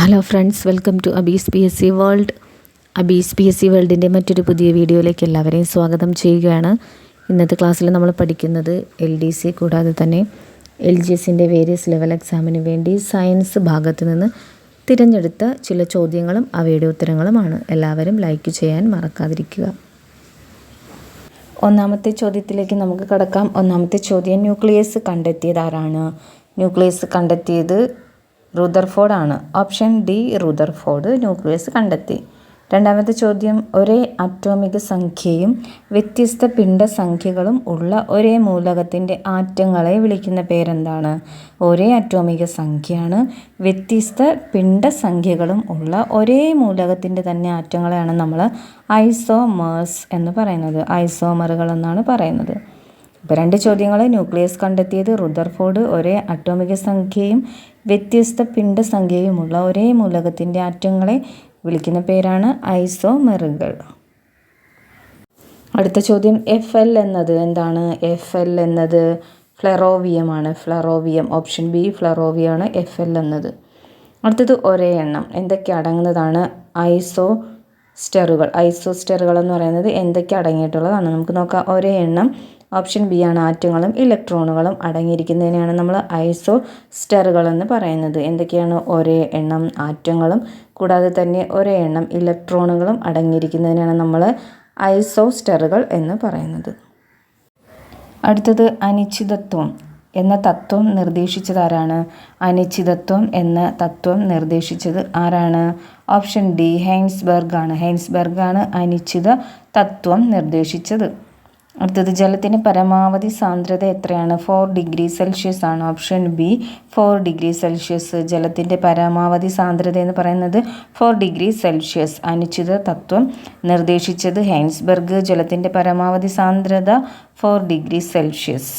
Hello friends welcome to Abees P S C world Abees P S C വേൾഡിന്റെ മറ്റൊരു പുതിയ വീഡിയോയിലേക്ക് എല്ലാവരെയും സ്വാഗതം ചെയ്യുകയാണ്. ഇന്നത്തെ ക്ലാസ്സിൽ നമ്മൾ പഠിക്കുന്നത് എൽ ഡി സി കൂടാതെ തന്നെ എൽ ജി എസിന്റെ വേരിയസ് ലെവൽ എക്സാമിന് വേണ്ടി സയൻസ് ഭാഗത്ത് നിന്ന് തിരഞ്ഞെടുത്ത ചില ചോദ്യങ്ങളും അവയുടെ ഉത്തരങ്ങളുമാണ്. എല്ലാവരും ലൈക്ക് ചെയ്യാൻ മറക്കാതിരിക്കുക. ഒന്നാമത്തെ ചോദ്യത്തിലേക്ക് നമുക്ക് കടക്കാം. ഒന്നാമത്തെ ചോദ്യം ന്യൂക്ലിയസ് കണ്ടെത്തിയത് ആരാണ്? ന്യൂക്ലിയസ് കണ്ടെത്തിയത് റുദർഫോർഡ് ആണ്. ഓപ്ഷൻ ഡി റുദർഫോർഡ് ന്യൂക്ലിയസ് കണ്ടെത്തി. രണ്ടാമത്തെ ചോദ്യം ഒരേ അറ്റോമിക സംഖ്യയും വ്യത്യസ്ത പിണ്ഡസംഖ്യകളും ഉള്ള ഒരേ മൂലകത്തിന്റെ ആറ്റങ്ങളെ വിളിക്കുന്ന പേരെന്താണ്? ഒരേ അറ്റോമിക സംഖ്യയാണ് വ്യത്യസ്ത പിണ്ഡസംഖ്യകളും ഉള്ള ഒരേ മൂലകത്തിന്റെ തന്നെ ആറ്റങ്ങളെയാണ് നമ്മൾ ഐസോമേഴ്സ് എന്ന് പറയുന്നത്. ഐസോമറുകൾ എന്നാണ് പറയുന്നത്. ഇപ്പോൾ രണ്ട് ചോദ്യങ്ങൾ ന്യൂക്ലിയസ് കണ്ടെത്തിയത് റുദർഫോർഡ്. ഒരേ അറ്റോമിക സംഖ്യയും വ്യത്യസ്ത പിണ്ഡസംഖ്യയുമുള്ള ഒരേ മൂലകത്തിന്റെ ആറ്റങ്ങളെ വിളിക്കുന്ന പേരാണ് ഐസോമെറുകൾ. അടുത്ത ചോദ്യം എഫ് എൽ എന്നത് എന്താണ്? എഫ് എൽ എന്നത് ഫ്ലറോവിയമാണ്. ഫ്ലറോവിയം ഓപ്ഷൻ ബി ഫ്ലറോവിയാണ് എഫ് എൽ എന്നത്. അടുത്തത് ഒരേ എണ്ണം. എന്തൊക്കെ അടങ്ങുന്നതാണ് ഐസോ സ്റ്റെറുകൾ ഐസോ സ്റ്ററുകൾ എന്ന് പറയുന്നത് എന്തൊക്കെ അടങ്ങിയിട്ടുള്ളതാണ്? നമുക്ക് നോക്കാം. ഒരേ എണ്ണം ഓപ്ഷൻ ബി ആണ് ആറ്റങ്ങളും ഇലക്ട്രോണുകളും അടങ്ങിയിരിക്കുന്നതിനെയാണ് നമ്മൾ ഐസോ സ്റ്റെറുകൾ എന്ന് പറയുന്നത്. എന്തൊക്കെയാണ്? ഒരേ എണ്ണം ആറ്റങ്ങളും കൂടാതെ തന്നെ ഒരേ എണ്ണം ഇലക്ട്രോണുകളും അടങ്ങിയിരിക്കുന്നതിനാണ് നമ്മൾ ഐസോ സ്റ്റെറുകൾ എന്ന് പറയുന്നത്. അടുത്തത് അനിശ്ചിതത്വം എന്ന തത്വം നിർദ്ദേശിച്ചത് ആരാണ്? അനിശ്ചിതത്വം എന്ന തത്വം നിർദ്ദേശിച്ചത് ആരാണ്? ഓപ്ഷൻ ഡി ഹൈൻസ്ബർഗ് ആണ് ഹൈൻസ്ബർഗ് ആണ് അനിശ്ചിത തത്വം നിർദ്ദേശിച്ചത്. അടുത്തത് ജലത്തിന് പരമാവധി സാന്ദ്രത എത്രയാണ്? ഫോർ ഡിഗ്രി സെൽഷ്യസ് ആണ് option B four degree Celsius ജലത്തിന്റെ പരമാവധി സാന്ദ്രത എന്ന് പറയുന്നത് ഫോർ ഡിഗ്രി സെൽഷ്യസ് അനിശ്ചിത തത്വം. നിർദ്ദേശിച്ചത് ഹെയ്ൻസ്ബർഗ് ജലത്തിന്റെ പരമാവധി സാന്ദ്രത ഫോർ ഡിഗ്രി സെൽഷ്യസ്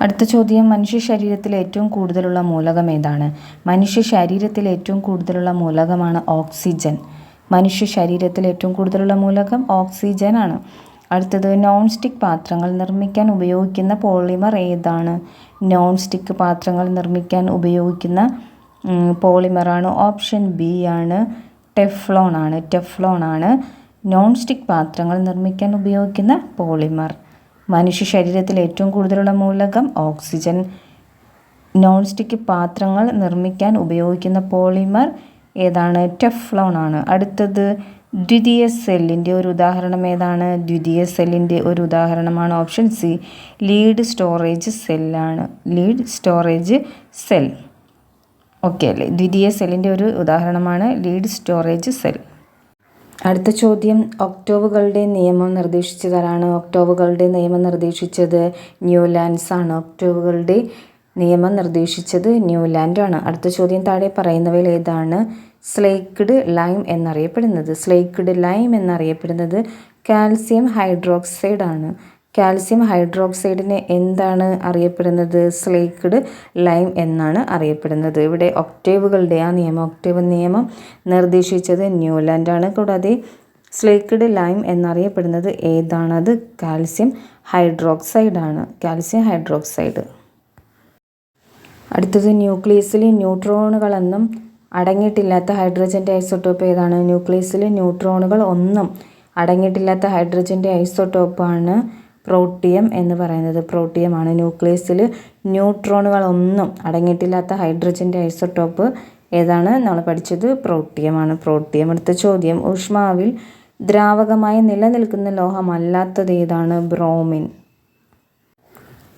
അടുത്ത ചോദ്യം മനുഷ്യ ശരീരത്തിൽ ഏറ്റവും കൂടുതലുള്ള മൂലകം ഏതാണ്? മനുഷ്യ ശരീരത്തിൽ ഏറ്റവും കൂടുതലുള്ള മൂലകമാണ് ഓക്സിജൻ. മനുഷ്യ ശരീരത്തിൽ ഏറ്റവും കൂടുതലുള്ള മൂലകം ഓക്സിജൻ ആണ്. അടുത്തത് നോൺ സ്റ്റിക്ക് പാത്രങ്ങൾ നിർമ്മിക്കാൻ ഉപയോഗിക്കുന്ന പോളിമർ ഏതാണ്? നോൺ സ്റ്റിക്ക് പാത്രങ്ങൾ നിർമ്മിക്കാൻ ഉപയോഗിക്കുന്ന പോളിമറാണ് ഓപ്ഷൻ ബി ആണ്. ടെഫ്ലോൺ ആണ്. ടെഫ്ലോൺ ആണ്. നോൺ സ്റ്റിക്ക് പാത്രങ്ങൾ നിർമ്മിക്കാൻ ഉപയോഗിക്കുന്ന പോളിമർ മനുഷ്യ ശരീരത്തിൽ ഏറ്റവും കൂടുതലുള്ള മൂലകം ഓക്സിജൻ നോൺ സ്റ്റിക്ക് പാത്രങ്ങൾ നിർമ്മിക്കാൻ ഉപയോഗിക്കുന്ന പോളിമർ ഏതാണ്? ടെഫ്ലോൺ ആണ്. അടുത്തത് ദ്വിതീയ സെല്ലിന്റെ ഒരു ഉദാഹരണം ഏതാണ്? ദ്വിതീയ സെല്ലിന്റെ ഒരു ഉദാഹരണമാണ് option C. Lead storage സെല്ലാണ്. Lead storage cell. Okay അല്ലേ? ദ്വിതീയ സെല്ലിന്റെ ഒരു ഉദാഹരണമാണ് ലീഡ് സ്റ്റോറേജ് സെൽ. അടുത്ത ചോദ്യം. ഒക്ടോവുകളുടെ നിയമം നിർദ്ദേശിച്ചതാരാണ്? ഒക്ടോവുകളുടെ നിയമം നിർദ്ദേശിച്ചത് ന്യൂലാൻഡ്സ് ആണ്. ഒക്ടോവുകളുടെ നിയമം നിർദ്ദേശിച്ചത് ന്യൂലാൻഡാണ് അടുത്ത ചോദ്യം താഴെ പറയുന്നവയിൽ ഏതാണ്? സ്ലേക്ക്ഡ് ലൈം എന്നറിയപ്പെടുന്നത്. സ്ലേക്ക്ഡ് ലൈം എന്നറിയപ്പെടുന്നത് കാൽസ്യം ഹൈഡ്രോക്സൈഡ് ആണ് കാൽസ്യം ഹൈഡ്രോക്സൈഡിനെ എന്താണ് അറിയപ്പെടുന്നത്? സ്ലേക്ക്ഡ് ലൈം എന്നാണ് അറിയപ്പെടുന്നത്. ഇവിടെ ഒക്ടേവുകളുടെ ആ നിയമം ഒക്ടേവ് നിയമം നിർദ്ദേശിച്ചത് ന്യൂലാൻഡാണ്. കൂടാതെ സ്ലേക്ക്ഡ് ലൈം എന്നറിയപ്പെടുന്നത് ഏതാണത്? കാൽസ്യം ഹൈഡ്രോക്സൈഡാണ്. Calcium hydroxide. അടുത്തത് ന്യൂക്ലിയസിലെ ന്യൂട്രോണുകളെന്നും അടങ്ങിയിട്ടില്ലാത്ത ഹൈഡ്രജന്റെ ഐസോട്ടോപ്പ് ഏതാണ്? ന്യൂക്ലിയസിൽ ന്യൂട്രോണുകൾ ഒന്നും അടങ്ങിയിട്ടില്ലാത്ത ഹൈഡ്രജന്റെ ഐസോട്ടോപ്പാണ് പ്രോട്ടിയം എന്ന് പറയുന്നത്. പ്രോട്ടിയമാണ്. ന്യൂക്ലിയസിൽ ന്യൂട്രോണുകളൊന്നും അടങ്ങിയിട്ടില്ലാത്ത ഹൈഡ്രജന്റെ ഐസോട്ടോപ്പ് ഏതാണ് നമ്മൾ പഠിച്ചത്? പ്രോട്ടിയമാണ്. പ്രോട്ടിയം. അടുത്ത ചോദ്യം. ഊഷ്മാവിൽ ദ്രാവകമായി നിലനിൽക്കുന്ന ലോഹമല്ലാത്തത് ഏതാണ്? ബ്രോമിൻ.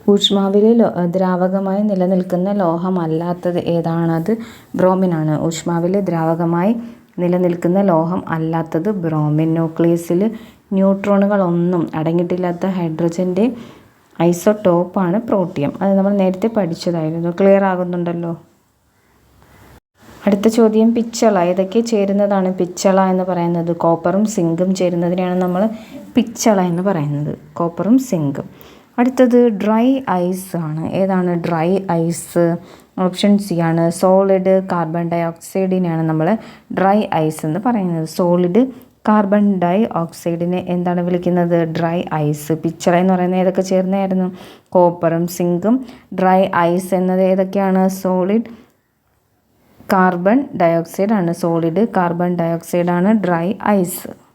ഊഷ്മാവിൽ ദ്രാവകമായി നിലനിൽക്കുന്ന ലോഹമല്ലാത്തത് ഏതാണത്? ബ്രോമിനാണ്. ഊഷ്മാവിൽ ദ്രാവകമായി നിലനിൽക്കുന്ന ലോഹം അല്ലാത്തത് ബ്രോമിൻ. ന്യൂക്ലിയസിൽ ന്യൂട്രോണുകളൊന്നും അടങ്ങിയിട്ടില്ലാത്ത ഹൈഡ്രജന്റെ ഐസോടോപ്പാണ് പ്രോട്ടിയം. അത് നമ്മൾ നേരത്തെ പഠിച്ചതായിരുന്നു. ക്ലിയർ ആകുന്നുണ്ടല്ലോ? അടുത്ത ചോദ്യം പിച്ചള. ഏതൊക്കെ ചേരുന്നതാണ് പിച്ചള എന്ന് പറയുന്നത്? കോപ്പറും സിങ്കും ചേരുന്നതിനെയാണ് നമ്മൾ പിച്ചള എന്ന് പറയുന്നത്. കോപ്പറും സിങ്കും. അടുത്തത് ഡ്രൈ ഐസ് ആണ്. ഏതാണ്? Dry ice. ഓപ്ഷൻ സി ആണ്. സോളിഡ് കാർബൺ ഡൈ ഓക്സൈഡിനെയാണ് നമ്മൾ ഡ്രൈ ഐസ് എന്ന് പറയുന്നത്. സോളിഡ് കാർബൺ ഡൈ ഓക്സൈഡിനെ എന്താണ് വിളിക്കുന്നത്? Dry ice. പിച്ചർ എന്ന് പറയുന്നത് ഏതൊക്കെ ചേർന്നായിരുന്നു കോപ്പറും സിങ്കും. ഡ്രൈ ഐസ് എന്നത് ഏതൊക്കെയാണ്? സോളിഡ് കാർബൺ ഡയോക്സൈഡ് ആണ് സോളിഡ് കാർബൺ ഡയോക്സൈഡ് ആണ് ഡ്രൈ ഐസ്.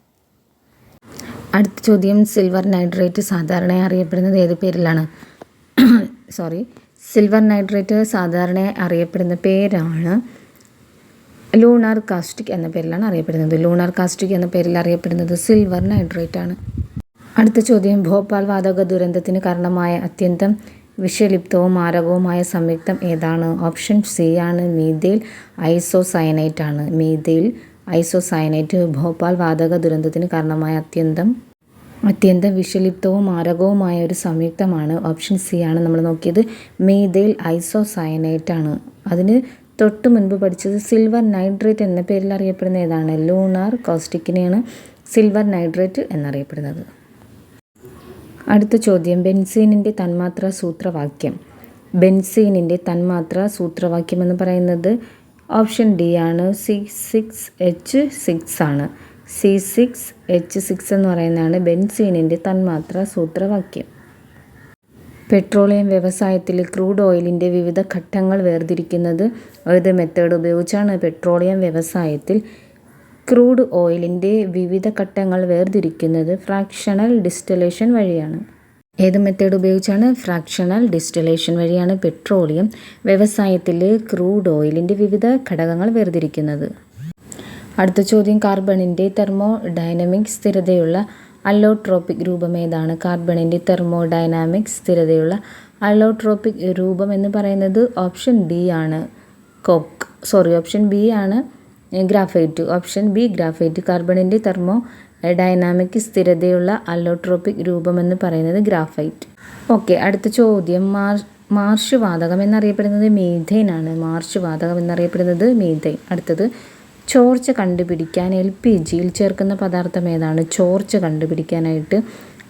അടുത്ത ചോദ്യം സിൽവർ നൈട്രേറ്റ് സാധാരണയായി അറിയപ്പെടുന്നത് ഏത് പേരിലാണ്? സോറി സിൽവർ നൈട്രേറ്റ് സാധാരണയായി അറിയപ്പെടുന്ന പേരാണ് ലൂണാർ കാസ്റ്റിക് എന്ന പേരിലാണ് അറിയപ്പെടുന്നത്. ലൂണാർ കാസ്റ്റിക് എന്ന പേരിൽ അറിയപ്പെടുന്നത് സിൽവർ നൈട്രേറ്റ് ആണ്. അടുത്ത ചോദ്യം ഭോപ്പാൽ വാതക ദുരന്തത്തിന് കാരണമായ അത്യന്തം വിഷലിപ്തവും മാരകവുമായ സംയുക്തം ഏതാണ്? ഓപ്ഷൻ സി ആണ് മീതയിൽ ഐസോസയനൈറ്റ് ആണ്. മീഥൈൽ ഐസോസയനൈറ്റ് ഭോപ്പാൽ വാതക ദുരന്തത്തിന് കാരണമായ അത്യന്തം അത്യന്തം വിഷലിപ്തവും മാരകവുമായ ഒരു സംയുക്തമാണ് ഓപ്ഷൻ സി ആണ് നമ്മൾ നോക്കിയത്. മീഥൈൽ ഐസോസയനൈറ്റ് ആണ് അതിന് തൊട്ട് മുൻപ് പഠിച്ചത് സിൽവർ നൈട്രേറ്റ് എന്ന പേരിൽ അറിയപ്പെടുന്ന ഏതാണ്? ലൂണാർ കോസ്റ്റിക്കിനെയാണ് സിൽവർ നൈട്രേറ്റ് എന്നറിയപ്പെടുന്നത്. അടുത്ത ചോദ്യം. ബെൻസീനിന്റെ തന്മാത്ര സൂത്രവാക്യം. ബെൻസീനിന്റെ തന്മാത്ര സൂത്രവാക്യം എന്ന് പറയുന്നത് ഓപ്ഷൻ ഡി ആണ് സി സിക്സ് എച്ച് സിക്സ് ആണ്. സി സിക്സ് എച്ച് സിക്സ് എന്ന് പറയുന്നതാണ് ബെൻസീനിന്റെ തന്മാത്ര സൂത്രവാക്യം. പെട്രോളിയം വ്യവസായത്തിൽ ക്രൂഡ് ഓയിലിന്റെ വിവിധ ഘട്ടങ്ങൾ വേർതിരിക്കുന്നത് ഏത് മെത്തേഡ് ഉപയോഗിച്ചാണ് പെട്രോളിയം വ്യവസായത്തിൽ ക്രൂഡ് ഓയിലിന്റെ വിവിധ ഘട്ടങ്ങൾ വേർതിരിക്കുന്നത് ഫ്രാക്ഷണൽ ഡിസ്റ്റലേഷൻ വഴിയാണ്. ഏത് മെത്തേഡ് ഉപയോഗിച്ചാണ് ഫ്രാക്ഷണൽ ഡിസ്റ്റലേഷൻ വഴിയാണ് പെട്രോളിയം വ്യവസായത്തിൽ ക്രൂഡ് ഓയിലിന്റെ വിവിധ ഘടകങ്ങൾ വേർതിരിക്കുന്നത്? അടുത്ത ചോദ്യം കാർബണിന്റെ തെർമോ ഡൈനമിക് സ്ഥിരതയുള്ള അല്ലോട്രോപ്പിക് രൂപം ഏതാണ്? കാർബണിന്റെ തെർമോ ഡൈനാമിക് സ്ഥിരതയുള്ള അല്ലോട്രോപ്പിക് രൂപം എന്ന് പറയുന്നത് ഓപ്ഷൻ ഡി ആണ്. കോക്ക് സോറി ഓപ്ഷൻ ബി ആണ് ഗ്രാഫൈറ്റ് ഓപ്ഷൻ ബി ഗ്രാഫൈറ്റ് കാർബണിന്റെ തെർമോ ഡൈനാമിക് സ്ഥിരതയുള്ള അല്ലോട്രോപ്പിക് രൂപമെന്ന് പറയുന്നത് ഗ്രാഫൈറ്റ്. ഓക്കെ അടുത്ത ചോദ്യം. മാർ മാർഷ് വാതകം എന്നറിയപ്പെടുന്നത് മീഥൈൻ ആണ്. മാർഷ് വാതകം എന്നറിയപ്പെടുന്നത് മീഥൈൻ അടുത്തത് ചോർച്ച കണ്ടുപിടിക്കാൻ എൽ പി ജിയിൽ ചേർക്കുന്ന പദാർത്ഥം ഏതാണ്? ചോർച്ച കണ്ടുപിടിക്കാനായിട്ട്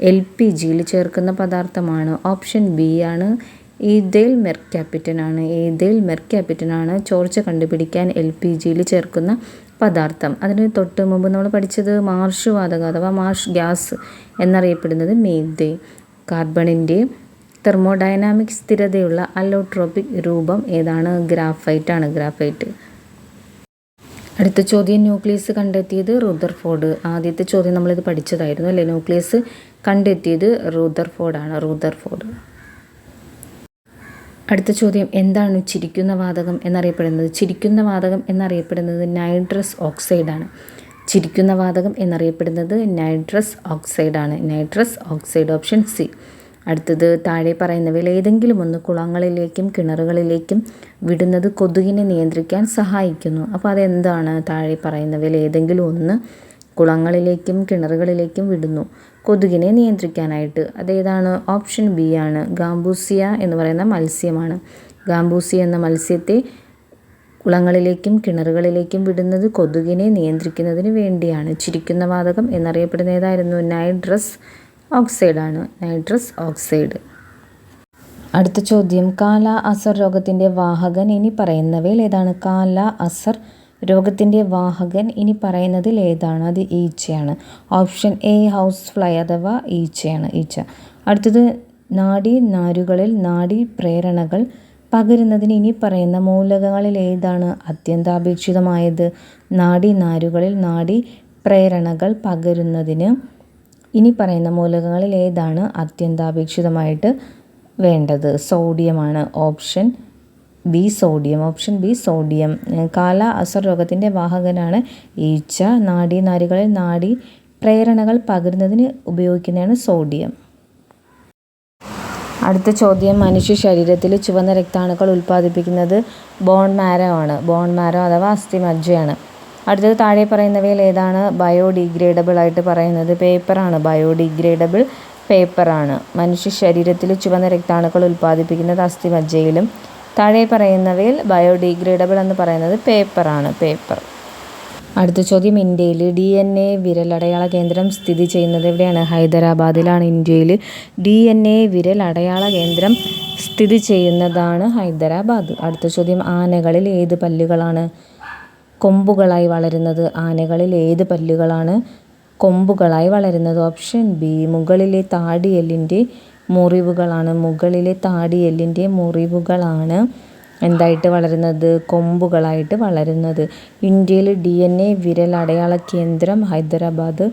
എൽ പി ജിയിൽ ചേർക്കുന്ന പദാർത്ഥമാണ് ഓപ്ഷൻ ബി ആണ്. ഈതേൽ മെർക്യാപിറ്റൻ ആണ്. ഈതേൽ മെർക്യാപിറ്റൻ ആണ് ചോർച്ച കണ്ടുപിടിക്കാൻ എൽ പി ജിയിൽ ചേർക്കുന്ന പദാർത്ഥം. അതിന് തൊട്ട് മുമ്പ് നമ്മൾ പഠിച്ചത് മാർഷ് വാതകം അഥവാ മാർഷ് ഗ്യാസ് എന്നറിയപ്പെടുന്നത് മീഥേൻ കാർബണിന്റെ തെർമോഡൈനാമിക് സ്ഥിരതയുള്ള അലോട്രോപിക് രൂപം ഏതാണ്? ഗ്രാഫൈറ്റ് ആണ് ഗ്രാഫൈറ്റ്. അടുത്ത ചോദ്യം ന്യൂക്ലിയസ് കണ്ടെത്തിയത് റുദർഫോർഡ് ആദ്യത്തെ ചോദ്യം നമ്മളിത് പഠിച്ചതായിരുന്നു അല്ലേ? ന്യൂക്ലിയസ് കണ്ടെത്തിയത് റുദർഫോർഡാണ് റുദർഫോർഡ് അടുത്ത ചോദ്യം എന്താണ് ചിരിക്കുന്ന വാതകം എന്നറിയപ്പെടുന്നത്? ചിരിക്കുന്ന വാതകം എന്നറിയപ്പെടുന്നത് നൈട്രസ് ഓക്സൈഡാണ്. ചിരിക്കുന്ന വാതകം എന്നറിയപ്പെടുന്നത് nitrous ഓക്സൈഡാണ്. Nitrous oxide option C. അടുത്തത് താഴെ പറയുന്നവയിൽ ഏതെങ്കിലും ഒന്ന് കുളങ്ങളിലേക്കും കിണറുകളിലേക്കും വിടുന്നത് കൊതുകിനെ നിയന്ത്രിക്കാൻ സഹായിക്കുന്നു. അപ്പോൾ അതെന്താണ്? താഴെ പറയുന്നവയിൽ ഏതെങ്കിലും ഒന്ന് കുളങ്ങളിലേക്കും കിണറുകളിലേക്കും വിടുന്നു. കൊതുകിനെ നിയന്ത്രിക്കാനായിട്ട്. അതേതാണ് ഓപ്ഷൻ ബി ആണ്. ഗാംബൂസിയ എന്ന് പറയുന്ന മത്സ്യമാണ്. ഗാംബൂസിയ എന്ന മത്സ്യത്തെ കുളങ്ങളിലേക്കും കിണറുകളിലേക്കും വിടുന്നത് കൊതുകിനെ നിയന്ത്രിക്കുന്നതിന് വേണ്ടിയാണ്. ചിരിക്കുന്ന വാതകം എന്നറിയപ്പെടുന്ന ഏതായിരുന്നു നൈട്രസ് ഓക്സൈഡാണ്. Nitrous oxide. അടുത്ത ചോദ്യം. കാല അസർ രോഗത്തിന്റെ വാഹകൻ ഇനി പറയുന്നവയിൽ ഏതാണ്? കാല അസർ രോഗത്തിന്റെ വാഹകൻ ഇനി പറയുന്നതിൽ ഏതാണ്? അത് ഈച്ചയാണ്. ഓപ്ഷൻ എ ഹൗസ് ഫ്ലൈ അഥവാ ഈച്ചയാണ്. ഈച്ച. അടുത്തത് നാഡി നാരുകളിൽ നാഡി പ്രേരണകൾ പകരുന്നതിന് ഇനി പറയുന്ന മൂലകങ്ങളിൽ ഏതാണ് അത്യന്താപേക്ഷിതമായത്? നാഡി നാരുകളിൽ നാഡി പ്രേരണകൾ പകരുന്നതിന് ഇനി പറയുന്ന മൂലകങ്ങളിൽ ഏതാണ് അത്യന്താപേക്ഷിതമായിട്ട് വേണ്ടത്? സോഡിയമാണ്. Option B sodium option B sodium kala azar രോഗത്തിന്റെ വാഹകനാണ് ഈച്ച. നാഡി നാരുകളിൽ നാഡി പ്രേരണകൾ പകരുന്നതിന് ഉപയോഗിക്കുന്നതാണ് സോഡിയം അടുത്ത ചോദ്യം മനുഷ്യ ശരീരത്തിൽ ചുവന്ന രക്താണുക്കൾ ഉൽപ്പാദിപ്പിക്കുന്നത് ബോൺ മാരോ ആണ്. ബോൺ മാരോ അഥവാ അസ്ഥിമജ്ജയാണ്. അടുത്തത് താഴെ പറയുന്നവയിൽ ഏതാണ്? ബയോഡിഗ്രേഡബിൾ ആയിട്ട് പറയുന്നത് പേപ്പറാണ് ബയോഡിഗ്രേഡബിൾ പേപ്പറാണ് മനുഷ്യ ശരീരത്തിൽ ചുവന്ന രക്താണുക്കൾ ഉൽപ്പാദിപ്പിക്കുന്നത് അസ്ഥിമജ്ജയിലും താഴെ പറയുന്നവയിൽ ബയോഡിഗ്രേഡബിൾ എന്ന് പറയുന്നത് പേപ്പറാണ് പേപ്പർ അടുത്ത ചോദ്യം ഇന്ത്യയിൽ ഡി എൻ എ വിരലടയാള കേന്ദ്രം സ്ഥിതി ചെയ്യുന്നത് എവിടെയാണ്? ഹൈദരാബാദിലാണ് ഇന്ത്യയിൽ ഡി എൻ എ വിരൽ അടയാള കേന്ദ്രം സ്ഥിതി ചെയ്യുന്നതാണ് ഹൈദരാബാദ്. അടുത്ത ചോദ്യം ആനകളിൽ ഏത് പല്ലുകളാണ് കൊമ്പുകളായി വളരുന്നത്? ആനകളിൽ ഏത് പല്ലുകളാണ് കൊമ്പുകളായി വളരുന്നത്? ഓപ്ഷൻ ബി മുകളിലെ താടിയെല്ലിന്റെ മുറിവുകളാണ്. മുകളിലെ താടിയെല്ലിന്റെ മുറിവുകളാണ് എന്തായിട്ട് വളരുന്നത്? കൊമ്പുകളായിട്ട് വളരുന്നത്. ഇന്ത്യയിൽ ഡി എൻ എ വിരൽ അടയാള കേന്ദ്രം ഹൈദരാബാദ്.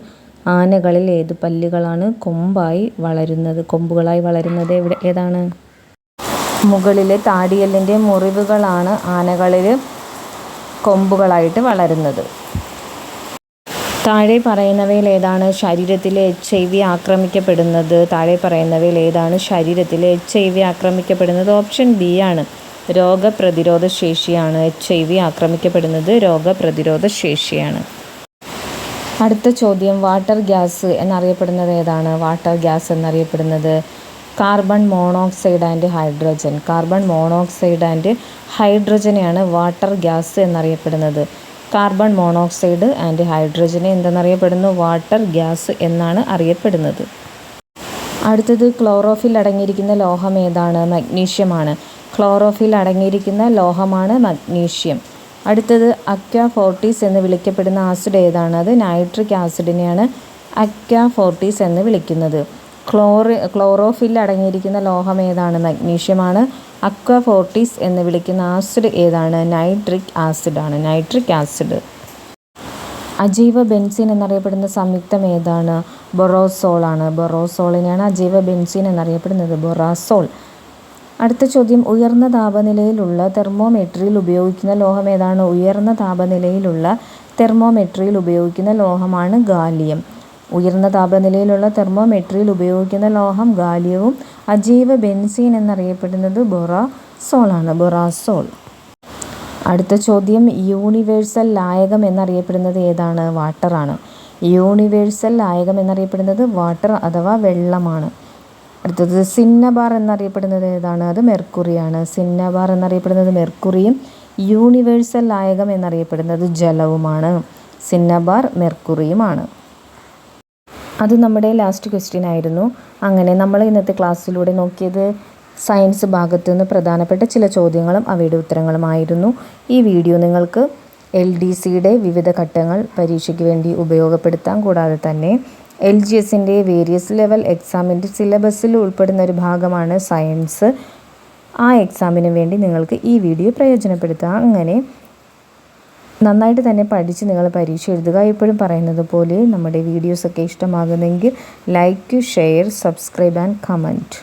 ആനകളിൽ ഏത് പല്ലുകളാണ് കൊമ്പായി വളരുന്നത്? കൊമ്പുകളായി വളരുന്നത് എവിടെ? ഏതാണ്? മുകളിലെ താടിയെല്ലിന്റെ മുറിവുകളാണ് ആനകളിൽ കൊമ്പുകളായിട്ട് വളരുന്നത്. താഴെ പറയുന്നവയിൽ ഏതാണ് ശരീരത്തിലെ എച്ച് ഐ വി ആക്രമിക്കപ്പെടുന്നത്? താഴെ പറയുന്നവയിൽ ഏതാണ് ശരീരത്തിലെ എച്ച് ഐ വി ആക്രമിക്കപ്പെടുന്നത്? ഓപ്ഷൻ ബി ആണ്. രോഗപ്രതിരോധ ശേഷിയാണ് എച്ച് ഐ വി ആക്രമിക്കപ്പെടുന്നത്. രോഗപ്രതിരോധ ശേഷിയാണ്. അടുത്ത ചോദ്യം. വാട്ടർ ഗ്യാസ് എന്നറിയപ്പെടുന്നത് ഏതാണ്? വാട്ടർ ഗ്യാസ് എന്നറിയപ്പെടുന്നത് carbon monoxide and hydrogen. Carbon monoxide and ഹൈഡ്രജനെയാണ് water gas എന്നറിയപ്പെടുന്നത്. കാർബൺ മോണോക്സൈഡ് ആൻഡ് ഹൈഡ്രജനെ എന്തെന്നറിയപ്പെടുന്നു? വാട്ടർ ഗ്യാസ് എന്നാണ് അറിയപ്പെടുന്നത്. അടുത്തത് ക്ലോറോഫിൽ അടങ്ങിയിരിക്കുന്ന ലോഹം ഏതാണ്? മഗ്നീഷ്യമാണ്. ക്ലോറോഫിൽ അടങ്ങിയിരിക്കുന്ന ലോഹമാണ് മഗ്നീഷ്യം. അടുത്തത് അക്വാഫോർട്ടീസ് എന്ന് വിളിക്കപ്പെടുന്ന ആസിഡ് ഏതാണ്? അത് നൈട്രിക് ആസിഡിനെയാണ് അക്വാഫോർട്ടീസ് എന്ന് വിളിക്കുന്നത്. ക്ലോറി ക്ലോറോഫിൽ അടങ്ങിയിരിക്കുന്ന ലോഹം ഏതാണ്? മഗ്നീഷ്യമാണ്. അക്വാഫോർട്ടീസ് എന്ന് വിളിക്കുന്ന ആസിഡ് ഏതാണ്? നൈട്രിക് ആസിഡാണ്. Nitric acid. അജീവ ബെൻസീൻ എന്നറിയപ്പെടുന്ന സംയുക്തം ഏതാണ്? ബൊറോസോളാണ് ബൊറോസോളിനെയാണ് അജൈവ ബെൻസീൻ എന്നറിയപ്പെടുന്നത്. ബൊറാസോൾ. അടുത്ത ചോദ്യം. ഉയർന്ന താപനിലയിലുള്ള തെർമോമെട്രിയിൽ ഉപയോഗിക്കുന്ന ലോഹം ഏതാണ്? ഉയർന്ന താപനിലയിലുള്ള തെർമോമെട്രിയിൽ ഉപയോഗിക്കുന്ന ലോഹമാണ് ഗാലിയം. ഉയർന്ന താപനിലയിലുള്ള തെർമോമെട്രിയിൽ ഉപയോഗിക്കുന്ന ലോഹം ഗാലിയവും അജീവ ബെൻസീൻ എന്നറിയപ്പെടുന്നത് ബൊറാസോളാണ് ബൊറാസോൾ. അടുത്ത ചോദ്യം യൂണിവേഴ്സൽ ലായകം എന്നറിയപ്പെടുന്നത് ഏതാണ്? വാട്ടറാണ്. യൂണിവേഴ്സൽ ലായകം എന്നറിയപ്പെടുന്നത് വാട്ടർ അഥവാ വെള്ളമാണ്. അടുത്തത് സിന്നബാർ എന്നറിയപ്പെടുന്നത് ഏതാണ്? അത് മെർക്കുറിയാണ്. സിന്നബാർ എന്നറിയപ്പെടുന്നത് മെർക്കുറിയും യൂണിവേഴ്സൽ ലായകം എന്നറിയപ്പെടുന്നത് ജലവുമാണ്. സിന്നബാർ മെർക്കുറിയുമാണ്. അത് നമ്മുടെ ലാസ്റ്റ് ക്വസ്റ്റ്യൻ ആയിരുന്നു. അങ്ങനെ നമ്മൾ ഇന്നത്തെ ക്ലാസ്സിലൂടെ നോക്കിയത് സയൻസ് ഭാഗത്തു നിന്ന് പ്രധാനപ്പെട്ട ചില ചോദ്യങ്ങളും അവയുടെ ഉത്തരങ്ങളുമായിരുന്നു ഈ വീഡിയോ നിങ്ങൾക്ക് എൽ ഡി സിയുടെ വിവിധ ഘട്ടങ്ങൾ പരീക്ഷയ്ക്ക് വേണ്ടി ഉപയോഗപ്പെടുത്താം. കൂടാതെ തന്നെ എൽ ജി എസിന്റെ വേരിയസ് ലെവൽ എക്സാമിന്റെ സിലബസിൽ ഉൾപ്പെടുന്ന ഒരു ഭാഗമാണ് സയൻസ് ആ എക്സാമിന് വേണ്ടി നിങ്ങൾക്ക് ഈ വീഡിയോ പ്രയോജനപ്പെടുത്താം. അങ്ങനെ നന്നായിട്ട് തന്നെ പഠിച്ച് നിങ്ങൾ പരീക്ഷ എഴുതുക. എപ്പോഴും പറയുന്നത് പോലെ നമ്മുടെ വീഡിയോസൊക്കെ ഇഷ്ടമാകുന്നെങ്കിൽ like share subscribe and comment